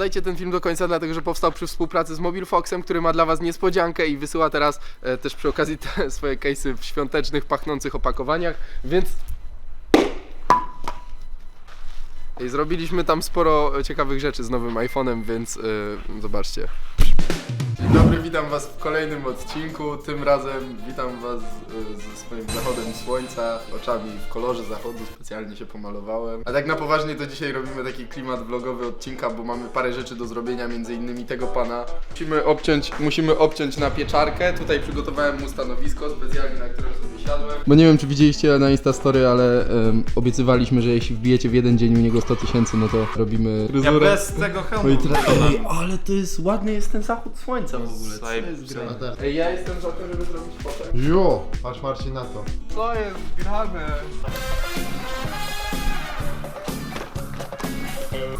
oglądajcie ten film do końca, dlatego że powstał przy współpracy z Mobile Foxem, który ma dla was niespodziankę i wysyła teraz e, też przy okazji te swoje case'y w świątecznych, pachnących opakowaniach, więc i zrobiliśmy tam sporo ciekawych rzeczy z nowym iPhone'em, więc y, zobaczcie. Dobry, witam was w kolejnym odcinku. Tym razem witam was y, ze swoim zachodem słońca, oczami w kolorze zachodu, specjalnie się pomalowałem. A tak na poważnie to dzisiaj robimy taki klimat vlogowy odcinka, bo mamy parę rzeczy do zrobienia, między innymi tego pana. Musimy obciąć, musimy obciąć na pieczarkę. Tutaj przygotowałem mu stanowisko specjalnie, na którym sobie siadłem. Bo nie wiem, czy widzieliście na Instastory, ale em, obiecywaliśmy, że jeśli wbijecie w jeden dzień u niego 100 tysięcy, no to robimy Ja fryzurę. bez tego hełmu No i teraz, ale to jest ładny jest ten zachód słońca w ogóle. Zaj- Ej, ja jestem za to, żeby zrobić fotę. Jo, patrz Marcin na to. Co jest grane?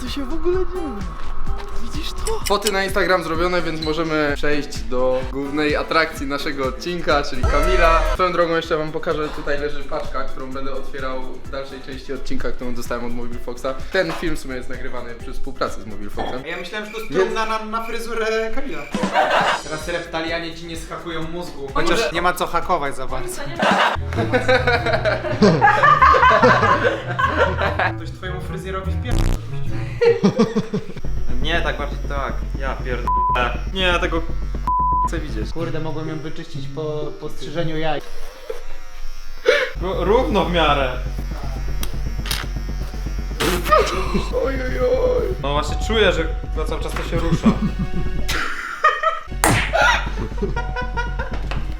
Co się w ogóle dzieje? Foty na Instagram zrobione, więc możemy przejść do głównej atrakcji naszego odcinka, czyli Kamila. Swoją drogą jeszcze wam pokażę, tutaj leży paczka, którą będę otwierał w dalszej części odcinka, którą dostałem od Mobile Foxa. Ten film w sumie jest nagrywany przy współpracy z Mobile Foxem. Ja myślałem, że to jest na, na, na fryzurę Kamila. Teraz reptalianie ci nie schakują mózgu. Chociaż nie ma co hakować za bardzo. Ktoś twojemu fryzjerowi w pierwszy Nie, tak bardziej tak. Ja pierdolę. Nie, ja tego chcę widzieć. Kurde, mogłem ją wyczyścić po, po strzyżeniu jaj. No, równo w miarę. Oj, oj, oj. No właśnie czuję, że cały czas to się rusza.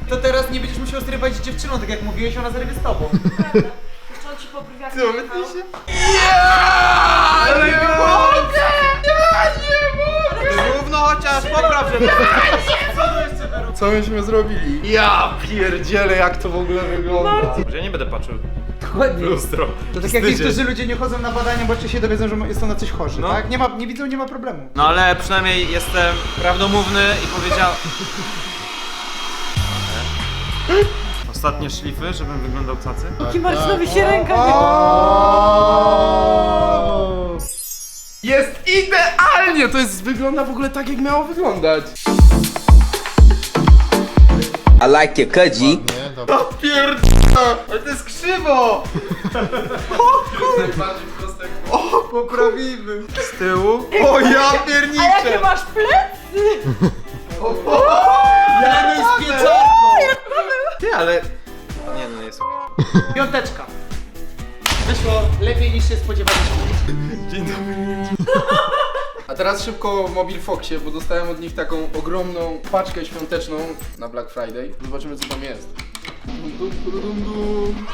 To teraz nie będziesz musiał zrywać z dziewczyną, tak jak mówiłeś, ona zrywie z tobą. Ci po brwiach Co, najechał. myślicie? Ja nie mogę! Ja nie mogę! Równo chociaż, popraw, że Co to jeszcze wyrób? Co myśmy zrobili? Ja pierdzielę, jak to w ogóle wygląda. Ja nie będę patrzył. Dokładnie. Lustro. To tak jak Wstydzie. niektórzy ludzie nie chodzą na badania, bo się dowiedzą, że jest to na coś chorzy, No. tak? Nie, ma, nie widzą, nie ma problemu. No ale przynajmniej jestem prawdomówny i powiedział... Ostatnie szlify, żebym wyglądał cacy. Taki Marcinowi się ręka nie... Jest idealnie! To jest, wygląda w ogóle tak, jak miało wyglądać. I like your G. Nie, dobra. Pierdolę! Ale to jest krzywo! Najbardziej proste jak Poprawimy. Z tyłu. O ja A jakie pierniczę! masz plecy? Ja nie z pieczarką! Ty, ale... Nie no, jest... Piąteczka. Wyszło lepiej niż się spodziewaliśmy. A teraz szybko o Mobile Foxie, bo dostałem od nich taką ogromną paczkę świąteczną na Black Friday. Zobaczymy co tam jest. Dum, dum, dum, dum, dum.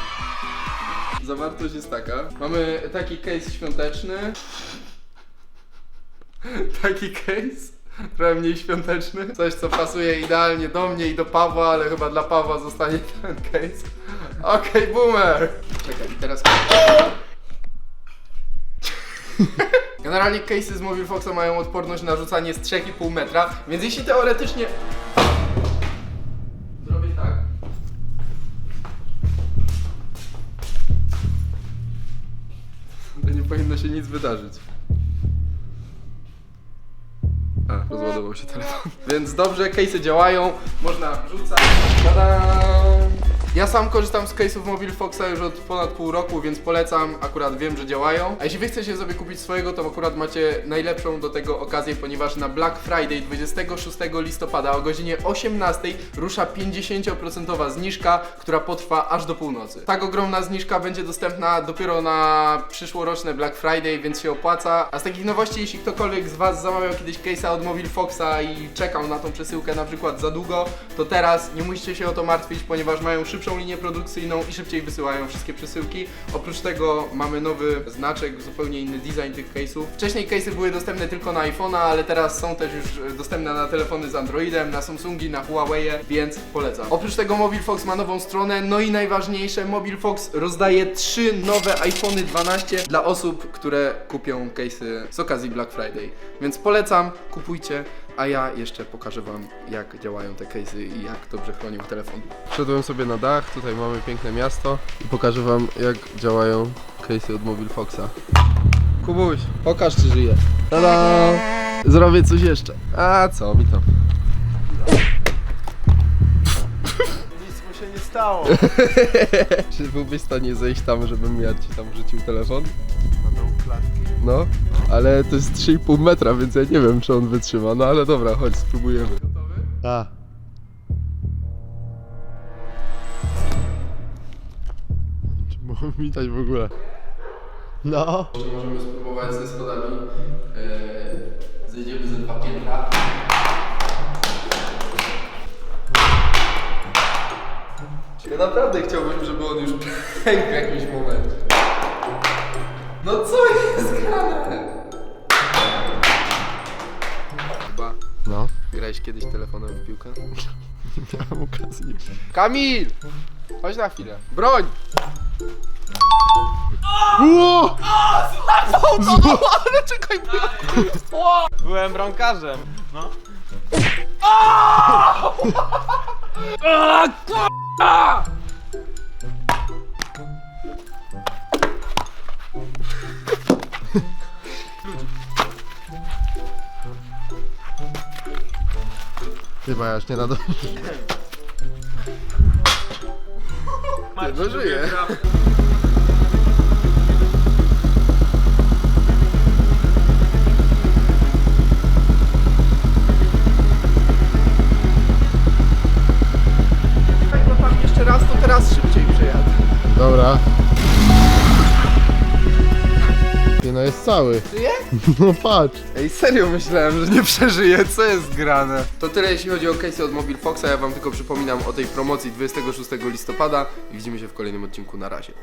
Zawartość jest taka. Mamy taki case świąteczny. Taki case. Trochę mniej świąteczny. Coś co pasuje idealnie do mnie i do Pawła, ale chyba dla Pawła zostanie ten case. Okej, boomer! Czekaj, teraz... Generalnie case'y z Mobile Foxa mają odporność na rzucanie z 3,5 metra, więc jeśli teoretycznie... Zrobię tak... To nie powinno się nic wydarzyć. Rozładował się telefon. Więc dobrze, case'y działają, można rzucać. Tadam! Ja sam korzystam z case'ów Mobile Foxa już od ponad pół roku, więc polecam, akurat wiem, że działają. A jeśli wy chcecie sobie kupić swojego, to akurat macie najlepszą do tego okazję, ponieważ na Black Friday 26 listopada o godzinie 18 rusza 50% zniżka, która potrwa aż do północy. Tak ogromna zniżka będzie dostępna dopiero na przyszłoroczne Black Friday, więc się opłaca. A z takich nowości, jeśli ktokolwiek z Was zamawiał kiedyś case'a od Mobile Foxa i czekał na tą przesyłkę na przykład za długo, to teraz nie musicie się o to martwić, ponieważ mają szybszą linię produkcyjną i szybciej wysyłają wszystkie przesyłki. Oprócz tego mamy nowy znaczek, zupełnie inny design tych case'ów. Wcześniej case'y były dostępne tylko na iPhone'a, ale teraz są też już e, dostępne na telefony z Androidem, na Samsungi, na Huawei, więc polecam. Oprócz tego Mobile Fox ma nową stronę, no i najważniejsze, Mobile Fox rozdaje trzy nowe iPhony 12 dla osób, które kupią case'y z okazji Black Friday. Więc polecam, kupujcie, a ja jeszcze pokażę Wam, jak działają te case'y i jak dobrze chronią telefon. Wszedłem sobie na dach, tutaj mamy piękne miasto i pokażę Wam, jak działają case'y od Mobile Foxa. Kubuś, pokaż czy żyje. Tada! Zrobię coś jeszcze. A co mi to? Nic mu się nie stało. Czy byłbyś w stanie zejść tam, żebym ja ci tam rzucił telefon? No, ale to jest 3,5 metra, więc ja nie wiem, czy on wytrzyma. No ale dobra, chodź, spróbujemy. A. Czy mogą widać w ogóle? No. Możemy spróbować ze schodami. Eee, zejdziemy ze dwa piętra. Ja naprawdę chciałbym, żeby on już pękł w jakimś momencie. No co jest grane? Chyba No. grałeś kiedyś telefonem w piłkę? Nie miałem okazji. Kamil! Chodź na chwilę. Broń! Ło! Ale czekaj, Byłem bramkarzem. No. Chyba ja już nie nadążę. no żyje. No jest cały. Żyje? No patrz. Ej, serio myślałem, że nie przeżyje, co jest grane? To tyle jeśli chodzi o case od Mobile Foxa, ja wam tylko przypominam o tej promocji 26 listopada i widzimy się w kolejnym odcinku, na razie.